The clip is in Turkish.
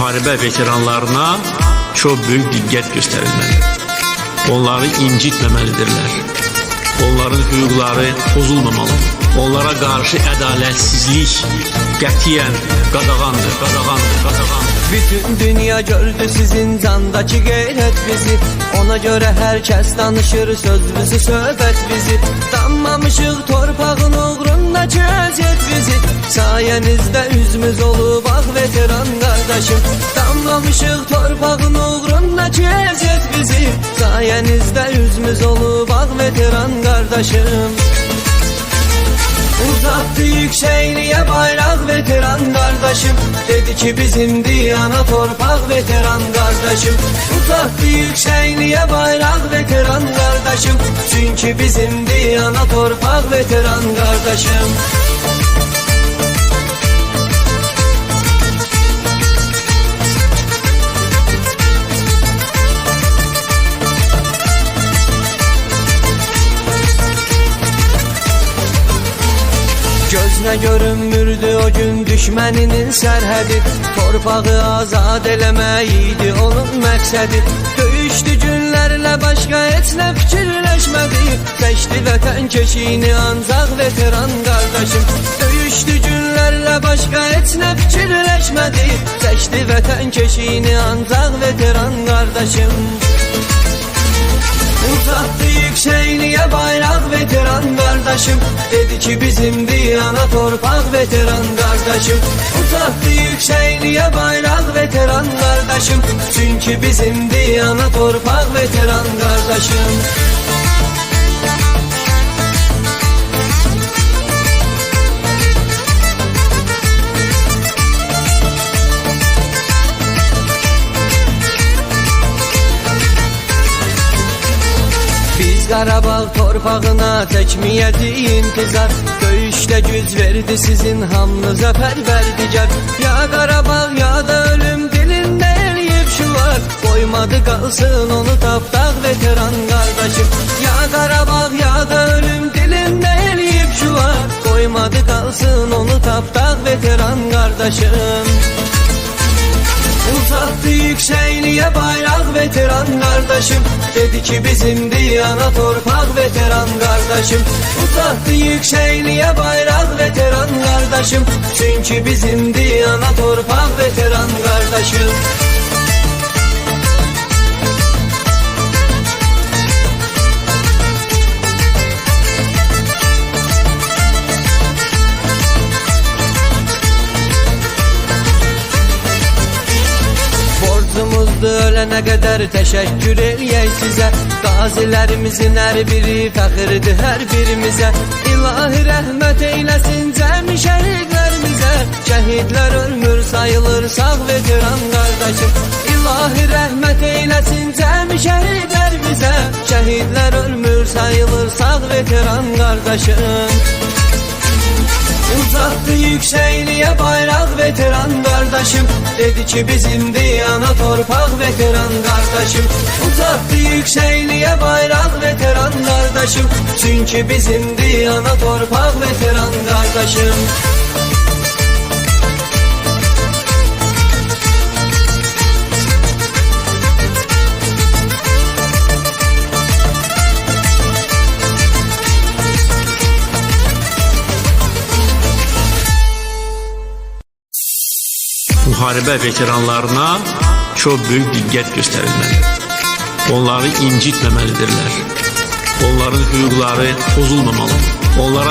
müharibə veteranlarına çox böyük diqqət göstərilməli. Onları incitməməlidirlər. Onların hüquqları pozulmamalı. Onlara qarşı ədalətsizlik qətiyyən qadağandır, qadağandır, qadağandır. Bütün dünya gördü sizin candaki gayret bizi Ona göre herkes danışır sözümüzü söhbət bizi Danmamışıq torpağın əziyyət bizi Sayenizde üzümüz olub ağ veteran kardeşim. Danmamışıq torpağın uğrundaki əziyyət bizi. Sayenizde üzümüz olub ağ veteran kardeşim. Uzattı yükseğliğe bayrak veteran kardeşim. Dedi ki bizimdi ana torpak veteran kardeşim. Uzattı yükseğliğe bayrak veteran kardeşim. Çünkü bizimdi ana torpak veteran kardeşim Gözünə görünmürdü o gün düşməninin sərhədi Torpağı azad eləmək idi onun məqsədi. Döyüşdü günlərlə başqa heç fikirləşmədi. Seçdi vətən keşiyini ancaq veteran qardaşım. Döyüşdü günlərlə başqa heç nə fikirləşmədi. Seçdi vətən keşiyini ancaq veteran qardaşım veteran kardeşim. Dedi ki bizimdi ana torpak veteran kardeşim. Uzattı yükseğliğe bayrak veteran kardeşim. Çünkü bizimdi ana torpak veteran kardeşim Qarabağ torpağına çəkməyədi intizar. Döyüşdə güc verdi sizin hamınıza pərverdigar Ya Qarabağ ya da ölüm dilində eləyib şu var. Qoymadı qalsın onu tapdaq veteran qardaşım Ya Qarabağ ya da ölüm dilində eləyib şu var. Qoymadı qalsın onu tapdaq veteran qardaşım Uzattı yükseğliğe bayrak veteran kardeşim? Dedi ki bizimdi ana torpak veteran kardeşim. Uzattı yükseğliğe bayrak veteran kardeşim? Çünkü bizimdi ana torpak veteran kardeşim Borcumuzdu ölene kadar teşekkür eləyək sizə Qazilərimizin hər biri fəxirdir hər birimizə İlahi rəhmət eyləsin cəmi şəhidlərimizə Şəhidlər ölmür sayılır sağ veteran qardaşım İlahi rəhmət eyləsin cəmi şəhidlərimizə Şəhidlər ölmür sayılır sağ veteran qardaşım Uzattı yükseğliğe bayrak veteran kardeşim. Dedi ki bizimdi ana torpak veteran kardeşim. Uzattı yükseğliğe bayrak veteran kardeşim. Çünkü bizimdi ana torpak veteran kardeşim Müharibə veteranlarına çox böyük diqqət göstərilməli. Onları incitməməlidirlər. Onların hüquqları pozulmamalı. Onlara